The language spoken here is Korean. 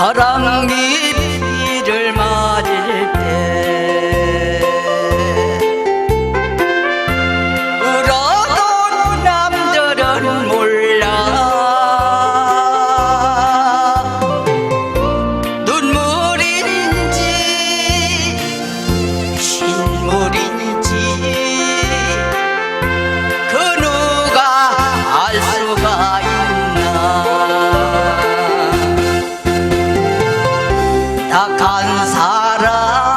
সারাঙ্গি 부탁한 사람.